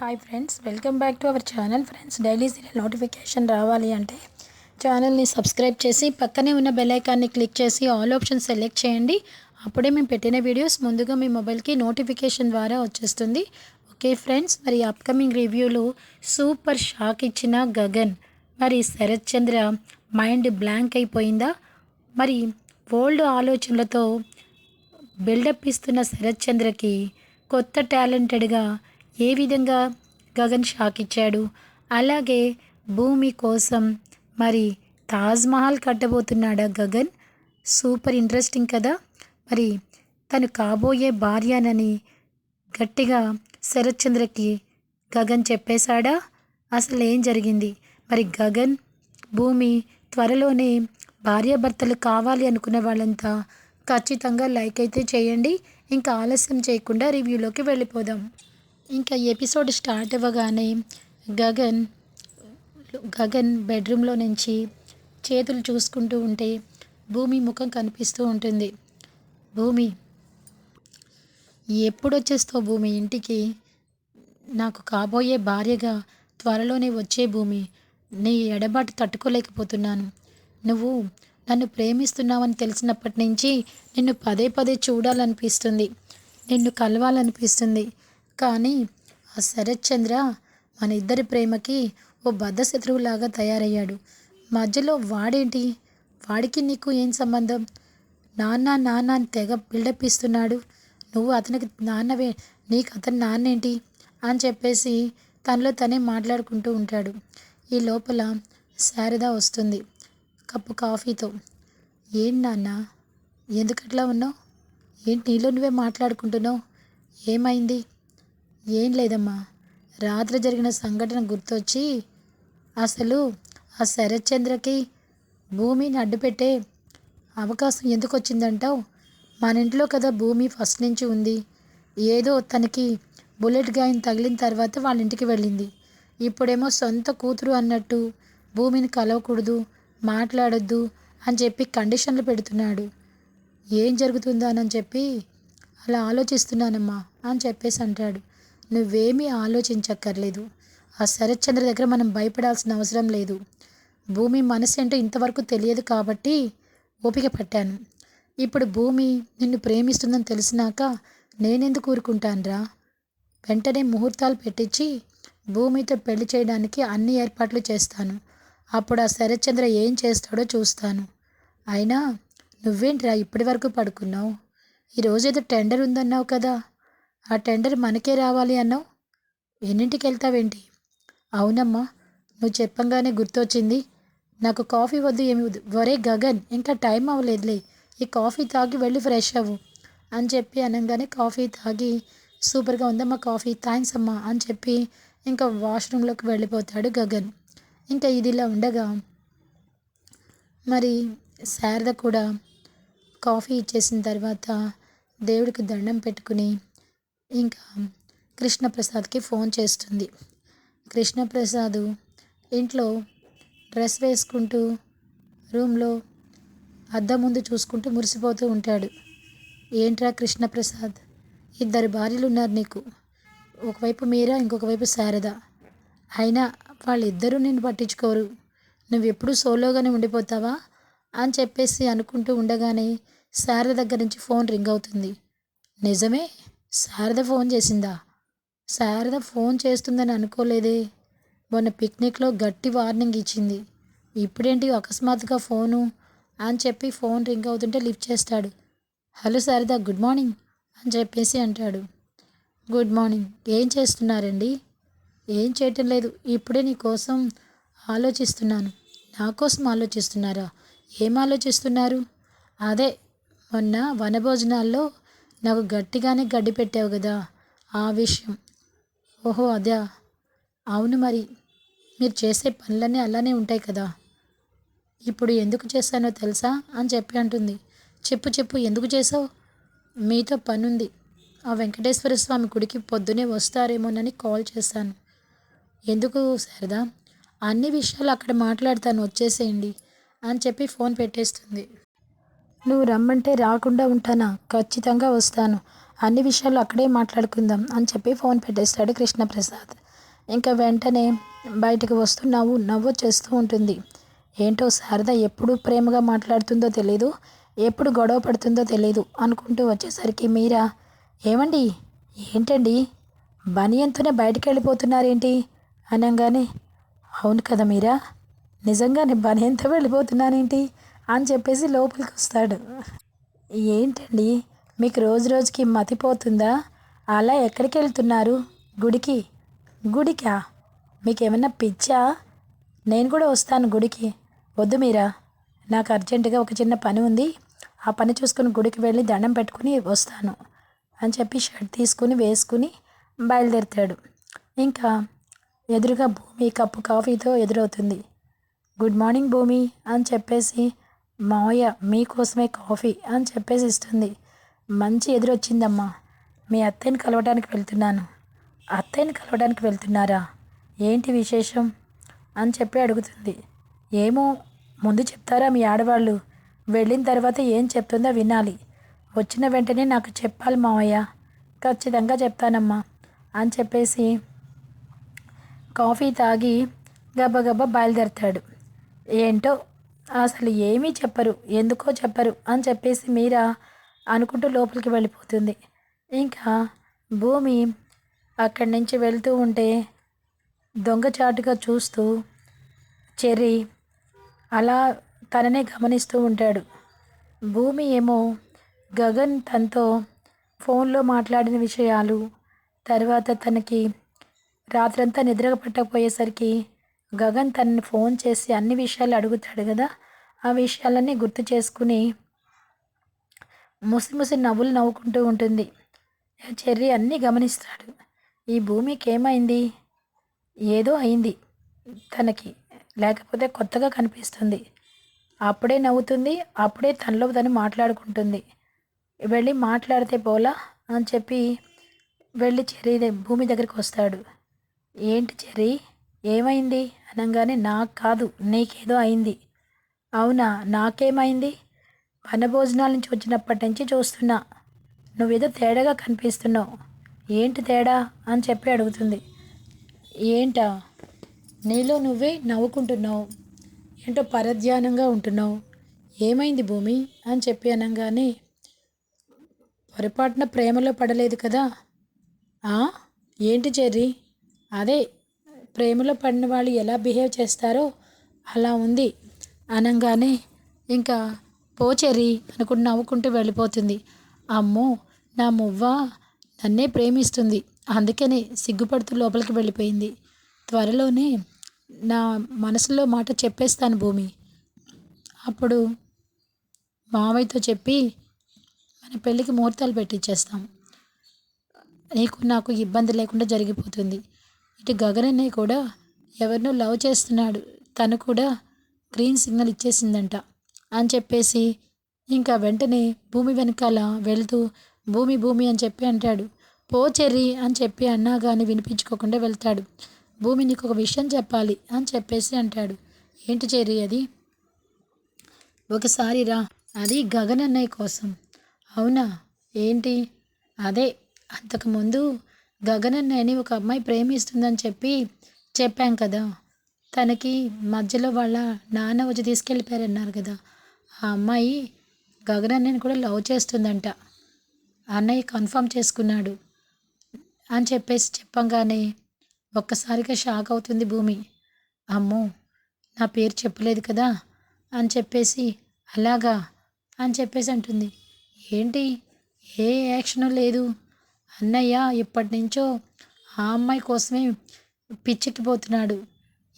Hi friends welcome back to our channel friends daily serial notification రావాలి అంటే ఛానల్ని subscribe చేసి పక్కనే ఉన్న బెలేకాన్ని క్లిక్ చేసి ఆల్ ఆప్షన్ సెలెక్ట్ చేయండి. అప్పుడే మేము పెట్టిన వీడియోస్ ముందుగా మీ మొబైల్కి నోటిఫికేషన్ ద్వారా వచ్చేస్తుంది. ఓకే ఫ్రెండ్స్ మరి అప్కమింగ్ రివ్యూలో సూపర్ షాక్ ఇచ్చిన గగన్. మరి శరత్ చంద్ర మైండ్ బ్లాంక్ అయిపోయిందా? మరి ఓల్డ్ ఆలోచనలతో బిల్డప్ ఇస్తున్న శరత్ చంద్రకి కొత్త టాలెంటెడ్గా ఏ విధంగా గగన్ షాక్ ఇచ్చాడు? అలాగే భూమి కోసం మరి తాజ్మహల్ కట్టబోతున్నాడా గగన్? సూపర్ ఇంట్రెస్టింగ్ కదా. మరి తను కాబోయే భార్యనని గట్టిగా శరత్చంద్రకి గగన్ చెప్పేశాడా? అసలు ఏం జరిగింది? మరి గగన్ భూమి త్వరలోనే భార్యాభర్తలు కావాలి అనుకున్న వాళ్ళంతా ఖచ్చితంగా లైక్ అయితే చేయండి. ఇంకా ఆలస్యం చేయకుండా రివ్యూలోకి వెళ్ళిపోదాం. ఇంకా ఎపిసోడ్ స్టార్ట్ అవ్వగానే గగన్ గగన్ బెడ్రూమ్లో నుంచి చేతులు చూసుకుంటూ ఉంటే భూమి ముఖం కనిపిస్తూ ఉంటుంది. భూమి ఎప్పుడు వచ్చేస్తావు భూమి? ఇంటికి నాకు కాబోయే భార్యగా త్వరలోనే వచ్చే భూమి. నీ ఎడబాటు తట్టుకోలేకపోతున్నాను. నువ్వు నన్ను ప్రేమిస్తున్నావని తెలిసినప్పటి నుంచి నిన్ను పదే పదే చూడాలనిపిస్తుంది. నిన్ను కలవాలనిపిస్తుంది. కానీ ఆ శరత్చంద్ర మన ఇద్దరి ప్రేమకి ఓ బద్ధ శత్రువులాగా తయారయ్యాడు. మధ్యలో వాడేంటి? వాడికి నీకు ఏం సంబంధం? నాన్న నాన్న అని తెగ బిల్డప్ ఇస్తున్నాడు నువ్వు అతనికి నాన్నవే నీకు అతని నాన్నేంటి? అని చెప్పేసి తనలో తనే మాట్లాడుకుంటూ ఉంటాడు. ఈ లోపల శారద వస్తుంది కప్పు కాఫీతో. ఏం నాన్న? ఎందుకట్లా ఉన్నావు? ఏంటి నీలో నువ్వే మాట్లాడుకుంటున్నావు? ఏమైంది? ఏం లేదమ్మా. రాత్రి జరిగిన సంఘటన గుర్తొచ్చి అసలు ఆ శరత్చంద్రకి భూమిని అడ్డుపెట్టే అవకాశం ఎందుకు వచ్చిందంటావు మన ఇంట్లో కదా భూమి ఫస్ట్ నుంచి ఉంది. ఏదో తనకి బుల్లెట్ గాయం తగిలిన తర్వాత వాళ్ళ ఇంటికి వెళ్ళింది. ఇప్పుడేమో సొంత కూతురు అన్నట్టు భూమిని కలవకూడదు మాట్లాడొద్దు అని చెప్పి కండిషన్లు పెడుతున్నాడు. ఏం జరుగుతుందానని చెప్పి అలా ఆలోచిస్తున్నానమ్మా అని చెప్పేసి అంటాడు. నువ్వేమీ ఆలోచించక్కర్లేదు. ఆ శరత్చంద్ర దగ్గర మనం భయపడాల్సిన అవసరం లేదు. భూమి మనసు ఏంటో ఇంతవరకు తెలియదు కాబట్టి ఓపిక పట్టాను. ఇప్పుడు భూమి నిన్ను ప్రేమిస్తుందని తెలిసినాక నేనెందుకు ఊరుకుంటానురా? వెంటనే ముహూర్తాలు పెట్టించి భూమితో పెళ్ళి చేయడానికి అన్ని ఏర్పాట్లు చేస్తాను. అప్పుడు ఆ శరత్చంద్ర ఏం చేస్తాడో చూస్తాను. అయినా నువ్వేంట్రా ఇప్పటి వరకు పడుకున్నావు? ఈరోజు ఏదో టెండర్ ఉందన్నావు కదా. ఆ టెండర్ మనకే రావాలి అన్నావు? ఎన్నింటికి వెళ్తావేంటి అవునమ్మా నువ్వు చెప్పంగానే గుర్తొచ్చింది. నాకు కాఫీ వద్దు ఏమి వద్దు. వరే గగన్ ఇంకా టైం అవ్వలేదులే. ఈ కాఫీ తాగి వెళ్ళి ఫ్రెష్ అవ్వు అని చెప్పి అనగానే కాఫీ తాగి సూపర్గా ఉందమ్మా కాఫీ థ్యాంక్స్ అమ్మా అని చెప్పి ఇంకా వాష్రూమ్లోకి వెళ్ళిపోతాడు గగన్. ఇంకా ఇదిలా ఉండగా మరి శారద కూడా కాఫీ ఇచ్చేసిన తర్వాత దేవుడికి దండం పెట్టుకుని ఇంకా కృష్ణప్రసాద్కి ఫోన్ చేస్తుంది. కృష్ణప్రసాద్ ఇంట్లో డ్రెస్ వేసుకుంటూ రూమ్లో అద్దం ముందు చూసుకుంటూ మురిసిపోతూ ఉంటాడు. ఏంట్రా కృష్ణప్రసాద్ ఇద్దరు భార్యలు ఉన్నారు నీకు. ఒకవైపు మీరా ఇంకొక వైపు శారద. అయినా వాళ్ళిద్దరూ నిన్ను పట్టించుకోరు. నువ్వు ఎప్పుడూ సోలోగానే ఉండిపోతావా? అని చెప్పేసి అనుకుంటూ ఉండగానే శారద దగ్గర నుంచి ఫోన్ రింగ్ అవుతుంది. నిజమే శారద ఫోన్ చేసిందా? శారద ఫోన్ చేస్తుందని అనుకోలేదే. మొన్న పిక్నిక్లో గట్టి వార్నింగ్ ఇచ్చింది. ఇప్పుడేంటి అకస్మాత్తుగా ఫోను? అని చెప్పి ఫోన్ రింగ్ అవుతుంటే లిఫ్ట్ చేస్తాడు. హలో శారద గుడ్ మార్నింగ్ అని చెప్పేసి అంటాడు. గుడ్ మార్నింగ్ ఏం చేస్తున్నారండి? ఏం చేయటం లేదు ఇప్పుడే నీ కోసం ఆలోచిస్తున్నాను. నా కోసం ఆలోచిస్తున్నారా? ఏం ఆలోచిస్తున్నారు? అదే మొన్న వనభోజనాల్లో నాకు గట్టిగానే గడ్డి పెట్టావు కదా ఆ విషయం. ఓహో అదా. అవును మరి. మీరు చేసే పనులన్నీ అలానే ఉంటాయి కదా. ఇప్పుడు ఎందుకు చేశానో తెలుసా అని చెప్పి అంటుంది. చెప్పు చెప్పు ఎందుకు చేసావు మీతో పనుంది. ఆ వెంకటేశ్వర స్వామి గుడికి పొద్దునే వస్తారేమోనని కాల్ చేశాను. ఎందుకు శారదా? అన్ని విషయాలు అక్కడ మాట్లాడతాను వచ్చేసేయండి అని చెప్పి ఫోన్ పెట్టేస్తుంది. నువ్వు రమ్మంటే రాకుండా ఉంటానా? ఖచ్చితంగా వస్తాను. అన్ని విషయాలు అక్కడే మాట్లాడుకుందాం అని చెప్పి ఫోన్ పెట్టేస్తాడు కృష్ణప్రసాద్. ఇంకా వెంటనే బయటకు వస్తూ నవ్వు నవ్వు చేస్తూ ఉంటుంది. ఏంటో శారద ఎప్పుడు ప్రేమగా మాట్లాడుతుందో తెలీదు ఎప్పుడు గొడవ పడుతుందో తెలీదు అనుకుంటూ వచ్చేసరికి మీరా ఏమండి? ఏంటండి? బనియంతోనే బయటికి వెళ్ళిపోతున్నారేంటి? అనగానే అవును కదా మీరా? నిజంగానే బనియంతో వెళ్ళిపోతున్నానేంటి అని చెప్పేసి లోపలికి వస్తాడు ఏంటండి? మీకు రోజు రోజుకి మతిపోతుందా అలా ఎక్కడికి వెళ్తున్నారు గుడికి? గుడికా? మీకేమన్నా పిచ్చా? నేను కూడా వస్తాను గుడికి. వద్దు మీరా? నాకు అర్జెంటుగా ఒక చిన్న పని ఉంది. ఆ పని చూసుకుని గుడికి వెళ్ళి దండం పెట్టుకుని వస్తాను అని చెప్పి షర్ట్ తీసుకుని వేసుకుని బయలుదేరుతాడు. ఇంకా ఎదురుగా భూమి కప్పు కాఫీతో ఎదురవుతుంది. గుడ్ మార్నింగ్ భూమి అని చెప్పేసి మావయ్య మీకోసమే కాఫీ అని చెప్పేసి ఇస్తుంది. మంచి ఎదురొచ్చిందమ్మా. మీ అత్తయ్యని కలవడానికి వెళ్తున్నాను. అత్తయ్యని కలవడానికి వెళ్తున్నారా? ఏంటి విశేషం? అని చెప్పి అడుగుతుంది. ఏమో ముందు చెప్తారా మీ ఆడవాళ్ళు? వెళ్ళిన తర్వాత ఏం చెప్తుందో వినాలి. వచ్చిన వెంటనే నాకు చెప్పాలి మావయ్య. ఖచ్చితంగా చెప్తానమ్మా. అని చెప్పేసి కాఫీ తాగి గబగబా బయలుదేరతాడు. ఏంటో అసలు ఏమీ చెప్పరు. ఎందుకో చెప్పరు అని చెప్పేసి మీరా అనుకుంటూ లోపలికి వెళ్ళిపోతుంది. ఇంకా భూమి అక్కడి నుంచి వెళ్తూ ఉంటే దొంగచాటుగా చూస్తూ చెర్రీ అలా తననే గమనిస్తూ ఉంటాడు. భూమి ఏమో గగన్ తనతో ఫోన్లో మాట్లాడిన విషయాలు తర్వాత తనకి రాత్రంతా నిద్ర పట్టకపోయేసరికి గగన్ తనని ఫోన్ చేసి అన్ని విషయాలు అడుగుతాడు కదా? ఆ విషయాలన్నీ గుర్తు చేసుకుని ముసి ముసి నవ్వులు నవ్వుకుంటూ ఉంటుంది. చెర్రి అన్నీ గమనిస్తాడు. ఈ భూమికి ఏమైంది? ఏదో అయింది తనకి లేకపోతే కొత్తగా కనిపిస్తుంది. అప్పుడే నవ్వుతుంది అప్పుడే తనలో తను మాట్లాడుకుంటుంది. వెళ్ళి మాట్లాడితే పోలా అని చెప్పి వెళ్ళి చెర్రీ భూమి దగ్గరికి వస్తాడు. ఏంటి చెర్రీ? ఏమైంది? అనగానే నాకు కాదు నీకేదో అయింది. అవునా నాకేమైంది? వనభోజనాల నుంచి వచ్చినప్పటి నుంచి చూస్తున్నా. నువ్వేదో తేడాగా కనిపిస్తున్నావు. ఏంటి తేడా? అని చెప్పి అడుగుతుంది. ఏంటా? నీలో నువ్వే నవ్వుకుంటున్నావు. ఏంటో పరధ్యానంగా ఉంటున్నావు. ఏమైంది భూమి? అని చెప్పి అనగానే పొరపాటున ప్రేమలో పడలేదు కదా. "ఆ? ఏంటి చెర్రీ? అదే ప్రేమలో పడిన వాళ్ళు ఎలా బిహేవ్ చేస్తారో అలా ఉంది. అనగానే ఇంకా పో అనుకుంటూ నవ్వుకుంటూ వెళ్ళిపోతుంది. అమ్మో నా మువ్వ నన్నే ప్రేమిస్తుంది. అందుకనే సిగ్గుపడుతూ లోపలికి వెళ్ళిపోయింది. త్వరలోనే నా మనసులో మాట చెప్పేస్తాను భూమి. అప్పుడు మామయ్యతో చెప్పి మన పెళ్ళికి ముహూర్తాలు పెట్టించేస్తాం నీకు నాకు ఇబ్బంది లేకుండా జరిగిపోతుంది. ఇటు గగనన్నయ్య కూడా ఎవరినో లవ్ చేస్తున్నాడు. తను కూడా గ్రీన్ సిగ్నల్ ఇచ్చేసిందంట. అని చెప్పేసి ఇంకా వెంటనే భూమి వెనకాల వెళ్తూ భూమి భూమి అని చెప్పి అంటాడు. పో చెర్రీ అని చెప్పి అన్నా కానీ వినిపించుకోకుండా వెళ్తాడు. భూమి నీకు ఒక విషయం చెప్పాలి అని చెప్పేసి అంటాడు. ఏంటి చెర్రీ అది? ఒకసారి రా. అది గగన్ అన్నయ్య కోసం. అవునా? ఏంటి? అదే అంతకుముందు గగన్ ఒక అమ్మాయి ప్రేమిస్తుందని చెప్పి చెప్పాం కదా. తనకి మధ్యలో వాళ్ళ నాన్న వచ్చి తీసుకెళ్ళిపోయారన్నారు కదా. ఆ అమ్మాయి గగనన్నని కూడా లవ్ చేస్తుందంట. అన్నయ్య కన్ఫర్మ్ చేసుకున్నాడు అని చెప్పేసి చెప్పంగానే ఒక్కసారిగా షాక్ అవుతుంది భూమి. అమ్మో నా పేరు చెప్పలేదు కదా అని చెప్పేసి అలాగా అని చెప్పేసి అంటుంది. ఏంటి? ఏ యాక్షను లేదు? అన్నయ్య ఇప్పటి నుంచో ఆ అమ్మాయి కోసమే పిచ్చెక్కిపోతున్నాడు.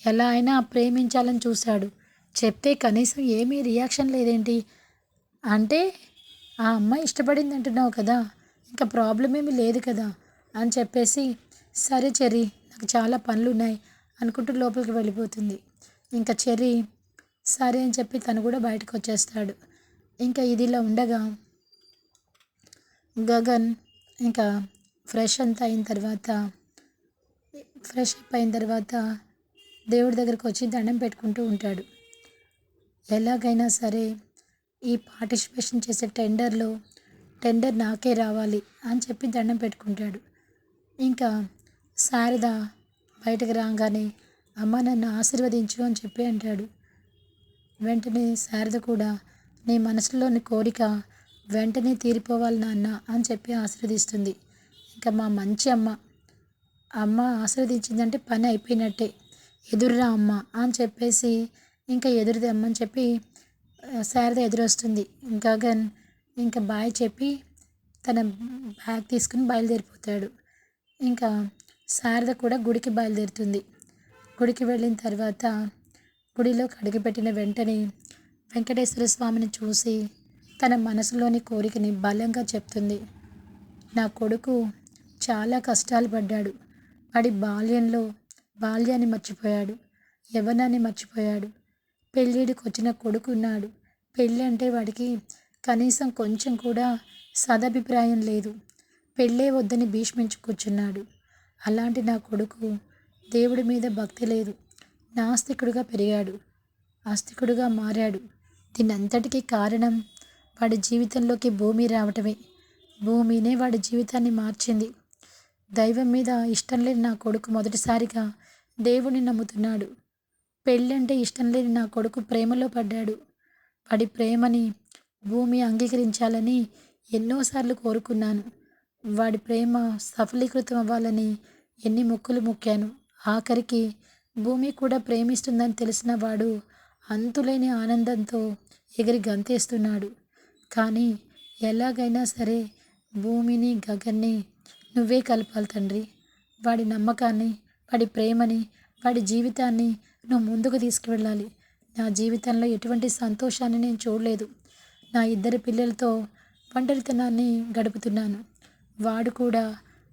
ఎలా అయినా ప్రేమించాలని చూశాడు. చెప్తే కనీసం ఏమీ రియాక్షన్ లేదేంటి? అంటే ఆ అమ్మాయి ఇష్టపడింది అంటున్నావు కదా ఇంకా ప్రాబ్లం ఏమీ లేదు కదా అని చెప్పేసి సరే చెర్రీ నాకు చాలా పనులు ఉన్నాయి అనుకుంటూ లోపలికి వెళ్ళిపోతుంది. ఇంకా చెర్రీ సరే అని చెప్పి తను కూడా బయటకు వచ్చేస్తాడు. ఇంకా ఇదిలా ఉండగా గగన్ ఇంకా ఫ్రెష్ అంతా అయిన తర్వాత ఫ్రెష్ అప్ అయిన తర్వాత దేవుడి దగ్గరికి వచ్చి దండం పెట్టుకుంటూ ఉంటాడు. ఎలాగైనా సరే ఈ పార్టిసిపేషన్ చేసే టెండర్లో టెండర్ నాకే రావాలి అని చెప్పి దండం పెట్టుకుంటాడు. ఇంకా శారద బయటకు రాగానే అమ్మ నన్ను ఆశీర్వదించు అని చెప్పి అంటాడు. వెంటనే శారద కూడా నీ మనసులోని కోరిక వెంటనే తీరిపోవాలి నాన్న అని చెప్పి ఆశీర్వదిస్తుంది. ఇంకా మా మంచి అమ్మ అమ్మ ఆశీర్వదించిందంటే పని అయిపోయినట్టే. ఎదురురా అమ్మ అని చెప్పేసి ఇంకా ఎదురుది అమ్మని చెప్పి శారద ఎదురొస్తుంది. గగన్ ఇంకా బాయ్ చెప్పి తన బ్యాగ్ తీసుకుని బయలుదేరిపోతాడు. ఇంకా శారద కూడా గుడికి బయలుదేరుతుంది. గుడికి వెళ్ళిన తర్వాత గుడిలో అడుగుపెట్టిన వెంటనే వెంకటేశ్వర స్వామిని చూసి తన మనసులోని కోరికని బలంగా చెప్తుంది. నా కొడుకు చాలా కష్టాలు పడ్డాడు. వాడి బాల్యంలో బాల్యాన్ని మర్చిపోయాడు. యవ్వనాన్ని మర్చిపోయాడు. పెళ్ళిడికి వచ్చిన కొడుకు ఉన్నాడు. పెళ్ళి అంటే వాడికి కనీసం కొంచెం కూడా సదభిప్రాయం లేదు. పెళ్ళే వద్దని భీష్మించి కూర్చున్నాడు. అలాంటి నా కొడుకు దేవుడి మీద భక్తి లేదు. నాస్తికుడుగా పెరిగాడు. ఆస్తికుడుగా మారాడు. దీనంతటికీ కారణం వాడి జీవితంలోకి భూమి రావటమే. భూమినే వాడి జీవితాన్ని మార్చింది. దైవం మీద ఇష్టం లేని నా కొడుకు మొదటిసారిగా దేవుడిని నమ్ముతున్నాడు. పెళ్ళంటే ఇష్టం లేని నా కొడుకు ప్రేమలో పడ్డాడు. వాడి ప్రేమని భూమి అంగీకరించాలని ఎన్నోసార్లు కోరుకున్నాను. వాడి ప్రేమ సఫలీకృతం అవ్వాలని ఎన్ని మొక్కులు మొక్కాను. ఆఖరికి భూమి కూడా ప్రేమిస్తుందని తెలిసిన వాడు అంతులేని ఆనందంతో ఎగిరి గంతేస్తున్నాడు. కానీ ఎలాగైనా సరే భూమిని గగన్ని నువ్వే కలపాలి తండ్రి. వాడి నమ్మకాన్ని వాడి ప్రేమని వాడి జీవితాన్ని నువ్వు ముందుకు తీసుకువెళ్ళాలి. నా జీవితంలో ఎటువంటి సంతోషాన్ని నేను చూడలేదు. నా ఇద్దరు పిల్లలతో ఒంటరితనాన్ని గడుపుతున్నాను. వాడు కూడా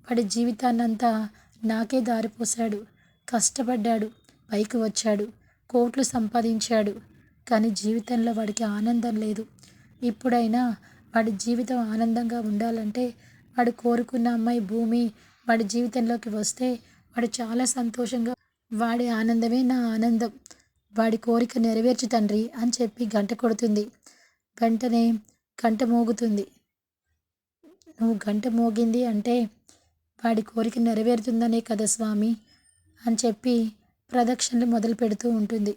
వాడి జీవితాన్నంతా నాకే దారిపోశాడు. కష్టపడ్డాడు. పైకి వచ్చాడు. కోట్లు సంపాదించాడు. కానీ జీవితంలో వాడికి ఆనందం లేదు. ఇప్పుడైనా వాడి జీవితం ఆనందంగా ఉండాలంటే వాడు కోరుకున్న అమ్మాయి భూమి వాడి జీవితంలోకి వస్తే వాడు చాలా సంతోషంగా వాడి ఆనందమే నా ఆనందం. వాడి కోరిక నెరవేర్చు తండ్రి అని చెప్పి గంట కొడుతుంది. వెంటనే గంట మోగుతుంది. నువ్వు గంట మోగింది అంటే వాడి కోరిక నెరవేరుతుందనే కదా స్వామి అని చెప్పి ప్రదక్షిణలు మొదలు పెడుతూ ఉంటుంది.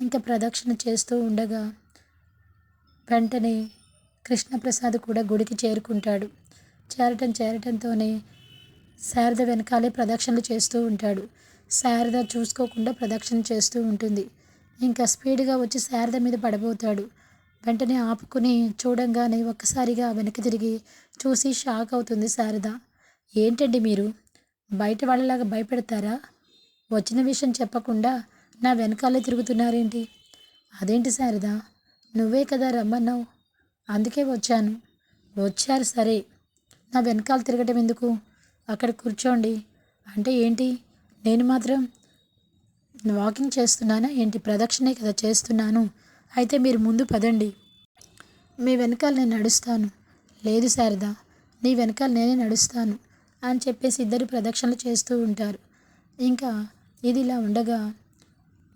ఇంకా ప్రదక్షిణ చేస్తూ ఉండగా వెంటనే కృష్ణప్రసాద్ కూడా గుడికి చేరుకుంటాడు. చేరటం చేరటంతోనే శారద వెనకాలే ప్రదక్షిణలు చేస్తూ ఉంటాడు. శారద చూసుకోకుండా ప్రదక్షిణ చేస్తూ ఉంటుంది. ఇంకా స్పీడ్గా వచ్చి శారద మీద పడబోతాడు. వెంటనే ఆపుకుని చూడంగానే ఒక్కసారిగా వెనక్కి తిరిగి చూసి షాక్ అవుతుంది శారద. ఏంటండి మీరు? బయట వాళ్ళలాగా భయపెడతారా? వచ్చిన విషయం చెప్పకుండా నా వెనకాలే తిరుగుతున్నారేంటి? అదేంటి శారదా? నువ్వే కదా రమ్మన్నావు. అందుకే వచ్చాను. వచ్చారు సరే. నా వెనకాల తిరగటం ఎందుకు? అక్కడ కూర్చోండి. అంటే ఏంటి? నేను మాత్రం వాకింగ్ చేస్తున్నానా? ఏంటి? ప్రదక్షిణే కదా చేస్తున్నాను. అయితే మీరు ముందు పదండి. మీ వెనకాల నేను నడుస్తాను. లేదు శారదా నీ వెనకాల నేనే నడుస్తాను అని చెప్పేసి ఇద్దరు ప్రదక్షిణలు చేస్తూ ఉంటారు. ఇంకా ఇది ఇలా ఉండగా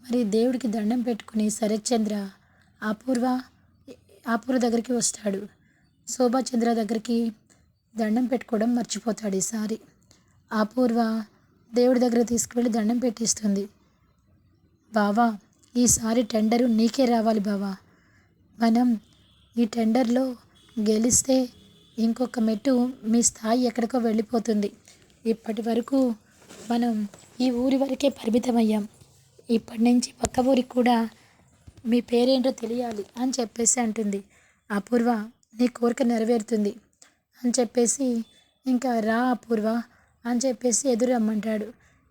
మరి దేవుడికి దండం పెట్టుకుని శరత్చంద్ర అపూర్వ అపూర్వ దగ్గరికి వస్తాడు. శోభాచంద్ర దగ్గరికి దండం పెట్టుకోవడం మర్చిపోతాడు ఈసారి. అపూర్వ దేవుడి దగ్గర తీసుకువెళ్ళి దండం పెట్టిస్తుంది. బావా ఈసారి టెండరు నీకే రావాలి బావా. మనం ఈ టెండర్లో గెలిస్తే ఇంకొక మెట్టు మీ స్థాయి ఎక్కడికో వెళ్ళిపోతుంది. ఇప్పటి వరకు మనం ఈ ఊరి వరకే పరిమితమయ్యాం. ఇప్పటి నుంచి పక్క ఊరికి కూడా మీ పేరేంటో తెలియాలి అని చెప్పేసి అంటుంది. అపూర్వ నీ కోరిక నెరవేరుతుంది అని చెప్పేసి ఇంకా రా అపూర్వ అని చెప్పేసి ఎదురు రమ్మంటాడు.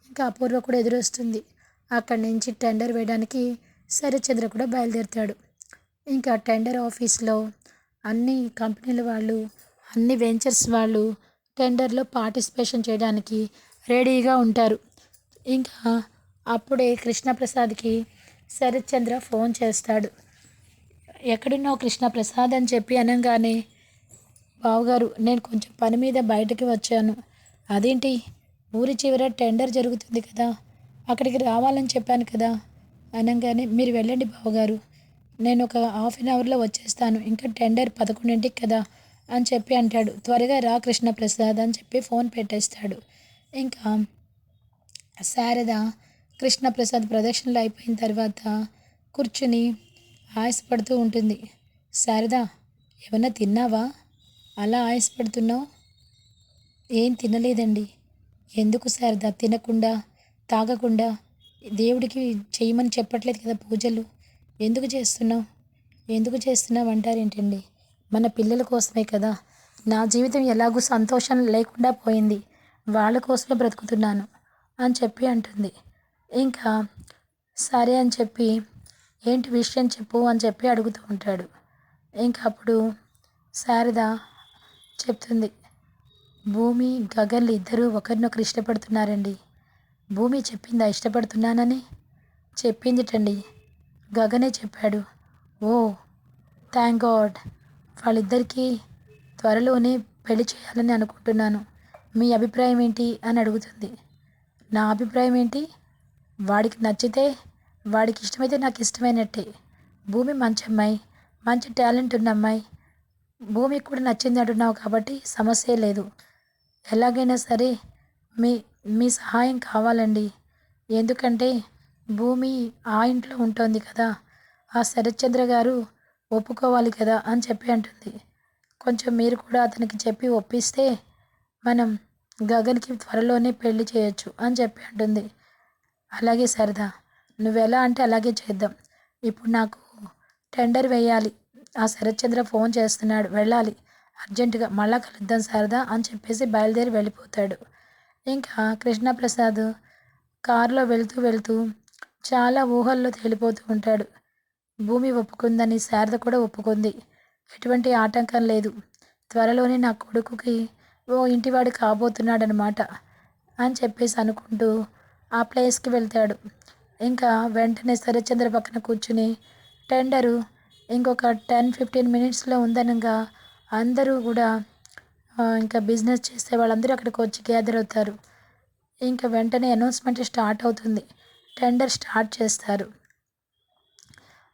ఇంకా అపూర్వ కూడా ఎదురొస్తుంది. అక్కడి నుంచి టెండర్ వేయడానికి సరిచంద్ర కూడా బయలుదేరుతాడు. ఇంకా టెండర్ ఆఫీస్లో అన్ని కంపెనీల వాళ్ళు అన్ని వెంచర్స్ వాళ్ళు టెండర్లో పార్టిసిపేషన్ చేయడానికి రెడీగా ఉంటారు. ఇంకా అప్పుడే కృష్ణప్రసాద్కి శరత్చంద్ర ఫోన్ చేస్తాడు. ఎక్కడున్నావు కృష్ణప్రసాద్ అని చెప్పి అనగానే బావగారు నేను కొంచెం పని మీద బయటకి వచ్చాను. అదేంటి? ఊరి చివర టెండర్ జరుగుతుంది కదా అక్కడికి రావాలని చెప్పాను కదా అనగానే మీరు వెళ్ళండి బావగారు. నేను ఒక హాఫ్ అన్ అవర్లో వచ్చేస్తాను. ఇంకా టెండర్ పదకొండింటికి కదా అని చెప్పి అంటాడు. త్వరగా రా కృష్ణప్రసాద్ అని చెప్పి ఫోన్ పెట్టేస్తాడు. ఇంకా శారద కృష్ణప్రసాద్ ప్రదక్షిణలు అయిపోయిన తర్వాత కూర్చుని ఆయాసపడుతూ ఉంటుంది. శారదా ఏమన్నా తిన్నావా? అలా ఆయాసపడుతున్నావు? ఏం తినలేదండి. ఎందుకు శారదా? తినకుండా తాగకుండా దేవుడికి చేయమని చెప్పట్లేదు కదా పూజలు. ఎందుకు చేస్తున్నావు? ఎందుకు చేస్తున్నావు అంటారేంటండి? మన పిల్లల కోసమే కదా. నా జీవితం ఎలాగూ సంతోషం లేకుండా పోయింది. వాళ్ళ కోసమే బ్రతుకుతున్నాను అని చెప్పి అంటుంది. ఇంకా సరే అని చెప్పి ఏంటి విషయం చెప్పు అని చెప్పి అడుగుతూ ఉంటాడు. ఇంకా అప్పుడు శారద చెప్తుంది భూమి గగన్లు ఇద్దరూ ఒకరినొకరు ఇష్టపడుతున్నారండి. భూమి చెప్పిందా ఇష్టపడుతున్నానని? చెప్పిందిటండి గగనే చెప్పాడు. Oh thank god. వాళ్ళిద్దరికీ త్వరలోనే పెళ్ళి చేయాలని అనుకుంటున్నాను. మీ అభిప్రాయం ఏంటి? అని అడుగుతుంది. నా అభిప్రాయం ఏంటి? వాడికి నచ్చితే వాడికి ఇష్టమైతే నాకు ఇష్టమైనట్టే. భూమి మంచి అమ్మాయి మంచి టాలెంట్ ఉన్న అమ్మాయి. భూమికి కూడా నచ్చింది అంటున్నావు కాబట్టి సమస్య లేదు. ఎలాగైనా సరే మీ మీ సహాయం కావాలండి. ఎందుకంటే భూమి ఆ ఇంట్లో ఉంటుంది కదా. ఆ శరత్చంద్ర గారు ఒప్పుకోవాలి కదా అని చెప్పి అంటుంది. కొంచెం మీరు కూడా అతనికి చెప్పి ఒప్పిస్తే మనం గగన్కి త్వరలోనే పెళ్ళి చేయొచ్చు అని చెప్పి అంటుంది. అలాగే సరదా. నువ్వు ఎలా అంటే అలాగే చేద్దాం. ఇప్పుడు నాకు టెండర్ వేయాలి. ఆ శరత్చంద్ర ఫోన్ చేస్తున్నాడు. వెళ్ళాలి. అర్జెంటుగా మళ్ళా కలుద్దాం సరదా అని చెప్పేసి బయలుదేరి వెళ్ళిపోతాడు. ఇంకా కృష్ణప్రసాద్ కారులో వెళ్తూ వెళ్తూ చాలా ఊహల్లో తేలిపోతూ ఉంటాడు. భూమి ఒప్పుకుందని శారద కూడా ఒప్పుకుంది. ఎటువంటి ఆటంకం లేదు. త్వరలోనే నా కొడుకుకి ఓ ఇంటివాడు కాబోతున్నాడనమాట అని చెప్పేసి అనుకుంటూ ఆ ప్లేస్కి వెళ్తాడు. ఇంకా వెంటనే శరత్చంద్ర పక్కన కూర్చుని టెండరు ఇంకొక టెన్ ఫిఫ్టీన్ మినిట్స్లో ఉందనగా అందరూ కూడా ఇంకా బిజినెస్ చేసే వాళ్ళందరూ అక్కడికి వచ్చి గ్యాదర్ అవుతారు. ఇంకా వెంటనే అనౌన్స్మెంట్ స్టార్ట్ అవుతుంది. టెండర్ స్టార్ట్ చేస్తారు.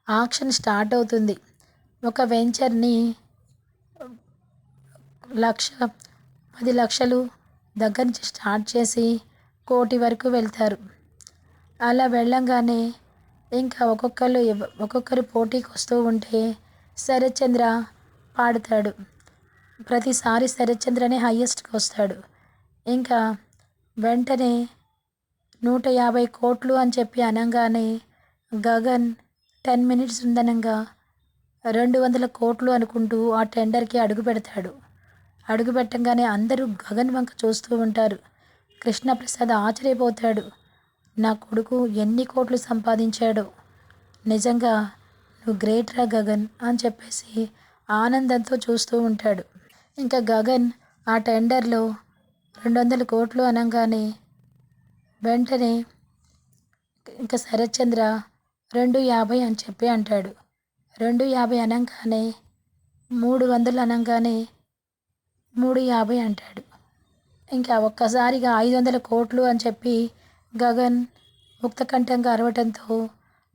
ఆక్షన్ స్టార్ట్ అవుతుంది. ఒక వెంచర్ని లక్ష పది లక్షలు దగ్గర నుంచి స్టార్ట్ చేసి కోటి వరకు వెళ్తారు. అలా వెళ్ళంగానే ఇంకా ఒక్కొక్కరు ఒక్కొక్కరు పోటీకి వస్తూ ఉంటే శరత్చంద్ర పాడతాడు. ప్రతిసారి శరత్చంద్రనే హయ్యెస్ట్కి వస్తాడు ఇంకా వెంటనే నూట యాభై కోట్లు అని చెప్పి అనగానే గగన్ టెన్ మినిట్స్ ఉందనంగా రెండు వందల కోట్లు అనుకుంటూ ఆ టెండర్కి అడుగు పెడతాడు అడుగు పెట్టంగానే అందరూ గగన్ వంక చూస్తూ ఉంటారు. కృష్ణప్రసాద్ ఆశ్చర్యపోతాడు. నా కొడుకు ఎన్ని కోట్లు సంపాదించాడో. నిజంగా నువ్వు గ్రేట్ రా గగన్ అని చెప్పేసి ఆనందంతో చూస్తూ ఉంటాడు. ఇంకా గగన్ ఆ టెండర్లో రెండు వందల కోట్లు అనగానే వెంటనే ఇంకా శరత్చంద్ర రెండు యాభై అని చెప్పి అంటాడు. రెండు యాభై అనగానే మూడు వందలు అనగానే మూడు యాభై అంటాడు. ఇంకా ఒక్కసారిగా ఐదు వందల కోట్లు అని చెప్పి గగన్ ముక్తకంఠంగా అరవటంతో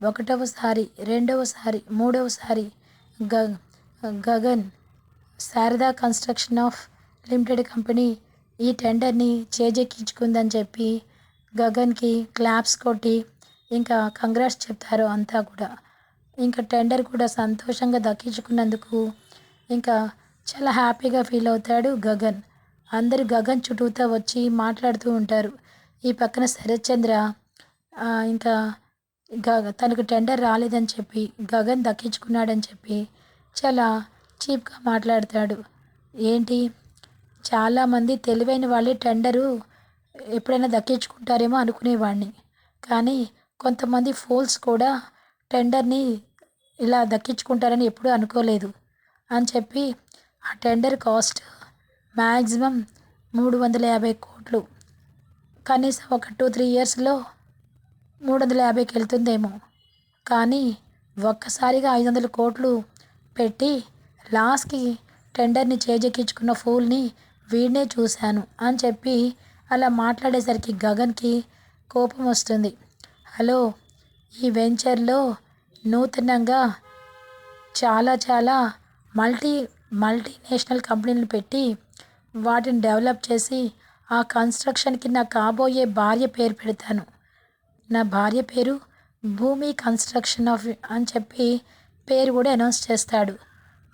ఒకటవసారి రెండవసారి మూడవసారి గ Gagan Sharada construction of limited company ఈ టెండర్ని చేజెక్కించుకుందని చెప్పి గగన్కి క్లాప్స్ కొట్టి ఇంకా కంగ్రాట్స్ చెప్తారు అంతా కూడా. ఇంకా టెండర్ కూడా సంతోషంగా దక్కించుకున్నందుకు ఇంకా చాలా హ్యాపీగా ఫీల్ అవుతాడు గగన్. అందరూ గగన్ చుట్టూతా వచ్చి మాట్లాడుతూ ఉంటారు. ఈ పక్కన శరత్చంద్ర ఇంకా గగ తనకు టెండర్ రాలేదని చెప్పి గగన్ దక్కించుకున్నాడని చెప్పి చాలా చీప్గా మాట్లాడతాడు. ఏంటి? చాలామంది తెలివైన వాళ్ళే టెండరు ఎప్పుడైనా దక్కించుకుంటారేమో అనుకునేవాడిని. కానీ కొంతమంది ఫోల్స్ కూడా టెండర్ని ఇలా దక్కించుకుంటారని ఎప్పుడూ అనుకోలేదు. అని చెప్పి ఆ టెండర్ కాస్ట్ మ్యాక్సిమం మూడు వందల యాభై కోట్లు. కనీసం ఒక టూ త్రీ ఇయర్స్లో మూడు వందల యాభైకి వెళ్తుందేమో కానీ ఒక్కసారిగా ఐదు వందల కోట్లు పెట్టి లాస్ట్కి టెండర్ని చేజెక్కించుకున్న ఫూల్ని వీడినే చూశాను అని చెప్పి అలా మాట్లాడేసరికి గగన్కి కోపం వస్తుంది. హలో ఈ వెంచర్లో నూతనంగా చాలా చాలా మల్టీ మల్టీనేషనల్ కంపెనీలు పెట్టి వాటిని డెవలప్ చేసి ఆ కన్స్ట్రక్షన్కి నా కాబోయే భార్య పేరు పెడతాను. నా భార్య పేరు భూమి కన్స్ట్రక్షన్ ఆఫ్ అని చెప్పి పేరు కూడా అనౌన్స్ చేస్తాడు.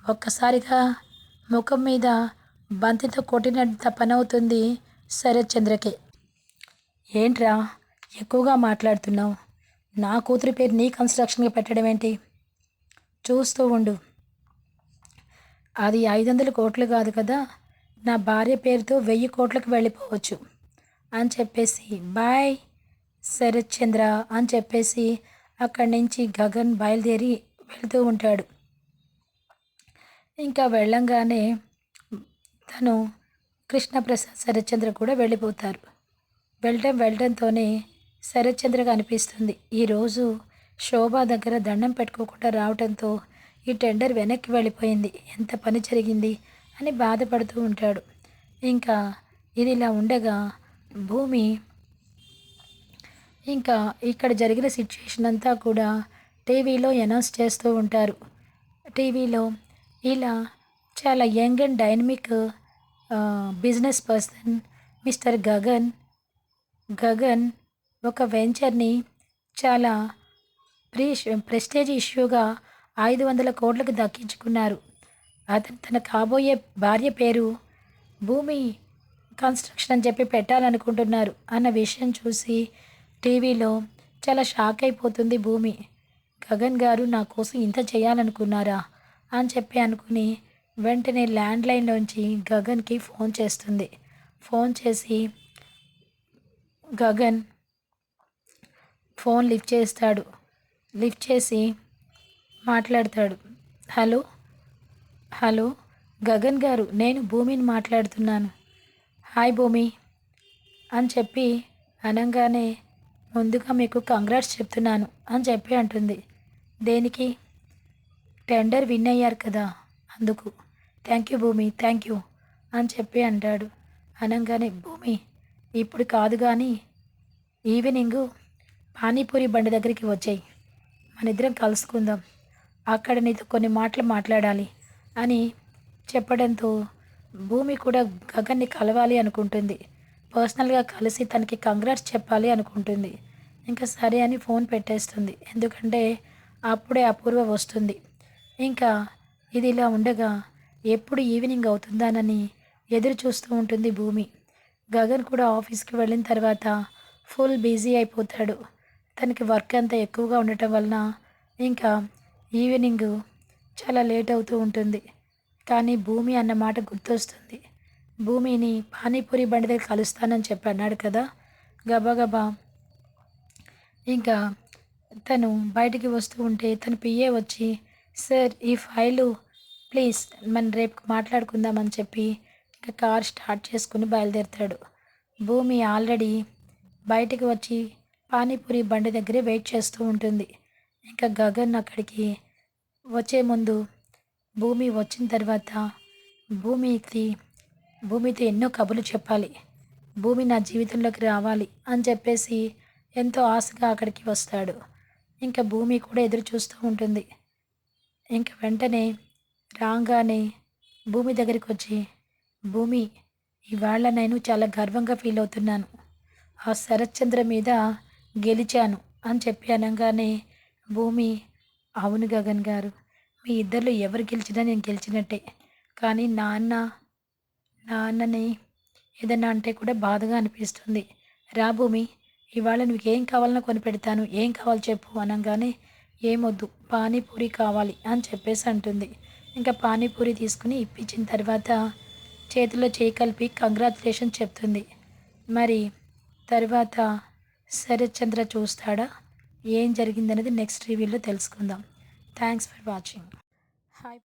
ఒక్కసారిగా ముఖం మీద బంతితో కొట్టినంత పని అవుతుంది శరత్ చంద్రకి ఏంట్రా ఎక్కువగా మాట్లాడుతున్నావు? నా కూతురి పేరు నీ కన్స్ట్రక్షన్గా పెట్టడం ఏంటి చూస్తూ ఉండు. అది ఐదు వందల కోట్లు కాదు కదా. నా భార్య పేరుతో వెయ్యి కోట్లకు వెళ్ళిపోవచ్చు అని చెప్పేసి బాయ్ శరత్ చంద్ర అని చెప్పేసి అక్కడి నుంచి గగన్ బయలుదేరి వెళ్తూ ఉంటాడు. ఇంకా వెళ్ళంగానే తను కృష్ణప్రసాద్ శరత్చంద్ర కూడా వెళ్ళిపోతారు. వెళ్ళటం వెళ్ళడంతోనే శరత్చంద్రగా అనిపిస్తుంది ఈరోజు శోభ దగ్గర దండం పెట్టుకోకుండా రావడంతో ఈ టెండర్ వెనక్కి వెళ్ళిపోయింది. ఎంత పని జరిగింది? అని బాధపడుతూ ఉంటాడు. ఇంకా ఇది ఇలా ఉండగా భూమి ఇంకా ఇక్కడ జరిగిన సిచ్యుయేషన్ అంతా కూడా టీవీలో అనౌన్స్ చేస్తూ ఉంటారు. టీవీలో ఇలా చాలా young and dynamic business person mister Gagan Gagan ఒక వెంచర్ని చాలా ప్రీ ప్రెస్టేజ్ ఇష్యూగా ఐదు వందల కోట్లకు దక్కించుకున్నారు. అతను తన కాబోయే భార్య పేరు భూమి కన్స్ట్రక్షన్ అని చెప్పి పెట్టాలనుకుంటున్నారు అన్న విషయం చూసి టీవీలో చాలా షాక్ అయిపోతుంది భూమి. గగన్ గారు నా కోసం ఇంత చేయాలనుకున్నారా అని చెప్పి అనుకుని వెంటనే ల్యాండ్లైన్లోంచి గగన్కి ఫోన్ చేస్తుంది. ఫోన్ చేసి గగన్ ఫోన్ లిఫ్ట్ చేస్తాడు. లిఫ్ట్ చేసి మాట్లాడతాడు. హలో? హలో? గగన్ గారు నేను భూమిని మాట్లాడుతున్నాను. హాయ్ భూమి. అని చెప్పి అనగానే ముందుగా మీకు కంగ్రాట్స్ చెప్తున్నాను అని చెప్పి అంటుంది. దేనికి? టెండర్ విన్ అయ్యారు కదా అందుకు. Thank you Bhoomi thank you అని చెప్పి అంటాడు. అనగానే భూమి ఇప్పుడు కాదు కానీ ఈవినింగ్ పానీపూరి బండి దగ్గరికి వచ్చాయి. మన ఇద్దరం కలుసుకుందాం. అక్కడ నీతో కొన్ని మాటలు మాట్లాడాలి అని చెప్పడంతో భూమి కూడా గగన్ని కలవాలి అనుకుంటుంది. పర్సనల్గా కలిసి తనకి కంగ్రాట్స్ చెప్పాలి అనుకుంటుంది. ఇంకా సరే అని ఫోన్ పెట్టేస్తుంది. ఎందుకంటే అప్పుడే అపూర్వ వస్తుంది. ఇంకా ఇది ఇలా ఉండగా ఎప్పుడు ఈవినింగ్ అవుతుందానని ఎదురు చూస్తూ ఉంటుంది భూమి. గగన్ కూడా ఆఫీస్కి వెళ్ళిన తర్వాత ఫుల్ బిజీ అయిపోతాడు. తనకి వర్క్ అంతా ఎక్కువగా ఉండటం వలన ఇంకా ఈవినింగ్ చాలా లేట్ అవుతూ ఉంటుంది. కానీ భూమి అన్న మాట గుర్తొస్తుంది. భూమిని పానీపూరి బండి దగ్గర కలుస్తానని చెప్పి అన్నాడు కదా గబగబా ఇంకా తను బయటికి వస్తూ ఉంటే తన పిఏ వచ్చి సార్ ఈ ఫైలు ప్లీజ్ మనం రేపు మాట్లాడుకుందామని చెప్పి ఇంకా కార్ స్టార్ట్ చేసుకుని బయలుదేరుతాడు. భూమి ఆల్రెడీ బయటికి వచ్చి పానీపూరి బండి దగ్గరే వెయిట్ చేస్తూ ఉంటుంది. ఇంకా గగన్ అక్కడికి వచ్చే ముందు భూమి వచ్చిన తర్వాత భూమికి భూమితో ఎన్నో కబుర్లు చెప్పాలి. భూమి నా జీవితంలోకి రావాలి అని చెప్పేసి ఎంతో ఆశగా అక్కడికి వస్తాడు. ఇంకా భూమి కూడా ఎదురు చూస్తూ ఉంటుంది. ఇంకా వెంటనే రాగానే భూమి దగ్గరికి వచ్చి భూమి ఇవాళ నేను చాలా గర్వంగా ఫీల్ అవుతున్నాను. ఆ శరత్చంద్ర మీద గెలిచాను అని చెప్పి అనగానే భూమి అవును గగన్ గారు. మీ ఇద్దరిలో ఎవరు గెలిచినా నేను గెలిచినట్టే. కానీ నాన్న నాన్నని ఏదన్నా అంటే కూడా బాధగా అనిపిస్తుంది. రా భూమి ఇవాళ నువ్వు ఏం కావాలన్నా కొని పెడతాను. ఏం కావాలి చెప్పు అనగానే ఏమొద్దు పానీపూరి కావాలి అని చెప్పేసి అంటుంది. ఇంకా పానీపూరి తీసుకుని ఇప్పించిన తర్వాత చేతిలో చేయి కలిపి కంగ్రాచులేషన్ చెప్తుంది. మరి తర్వాత శరత్ చంద్ర చూస్తాడా? ఏం జరిగిందనేది నెక్స్ట్ రివ్యూలో తెలుసుకుందాం. Thanks for watching hi